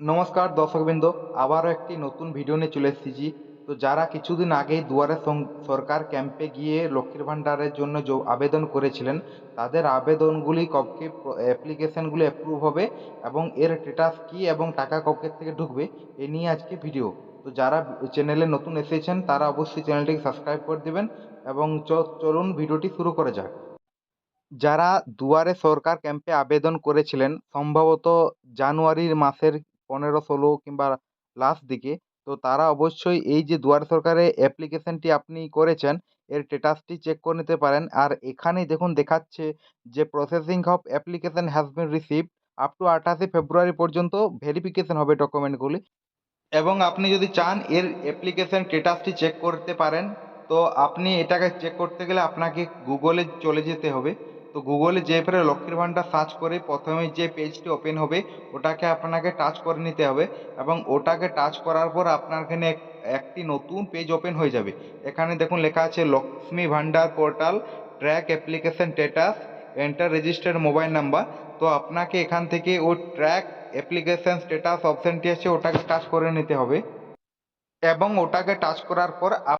নমস্কার দর্শকবৃন্দ, আবারও একটি নতুন ভিডিও নিয়ে চলে এসেছি তো যারা কিছুদিন আগেই দুয়ারে সরকার ক্যাম্পে গিয়ে লক্ষ্মীর ভাণ্ডারের জন্য আবেদন করেছিলেন, তাদের আবেদনগুলি কবকে অ্যাপ্লিকেশনগুলি অ্যাপ্রুভ হবে এবং এর স্টেটাস কী এবং টাকা কবকে থেকে ঢুকবে, এ নিয়ে আজকে ভিডিও তো যারা চ্যানেলে নতুন এসেছেন, তারা অবশ্যই চ্যানেলটিকে সাবস্ক্রাইব করে দেবেন এবং চলুন ভিডিওটি শুরু করা যাক। যারা দুয়ারে সরকার ক্যাম্পে আবেদন করেছিলেন, সম্ভবত জানুয়ারির মাসের পনেরো, ষোলো কিংবা লাস্ট দিকে, তো তারা অবশ্যই এই যে দুয়ার সরকারে অ্যাপ্লিকেশনটি আপনি করেছেন, এর স্ট্যাটাসটি চেক করে নিতে পারেন। আর এখানে দেখুন দেখাচ্ছে যে processing of application has been receive up to আঠাশে ফেব্রুয়ারি পর্যন্ত ভেরিফিকেশন হবে ডকুমেন্টগুলি এবং আপনি যদি চান এর অ্যাপ্লিকেশন স্ট্যাটাসটি চেক করতে পারেন, তো আপনি এটাকে চেক করতে গেলে আপনাকে গুগলে চলে যেতে হবে। তো গুগলে যে পরে লক্ষ্মীর ভাণ্ডার সার্চ করে প্রথমে যে পেজটি ওপেন হবে, ওটাকে আপনাকে টাচ করে নিতে হবে এবং ওটাকে টাচ করার পর আপনার এখানে একটি নতুন পেজ ওপেন হয়ে যাবে। এখানে দেখুন লেখা আছে Lakshmi Bhandar portal track application status enter registered mobile number তো আপনাকে এখান থেকে ওই ট্র্যাক অ্যাপ্লিকেশন স্ট্যাটাস অপশানটি আছে, ওটাকে টাচ করে নিতে হবে। এবং ওটাকে টাচ করার পর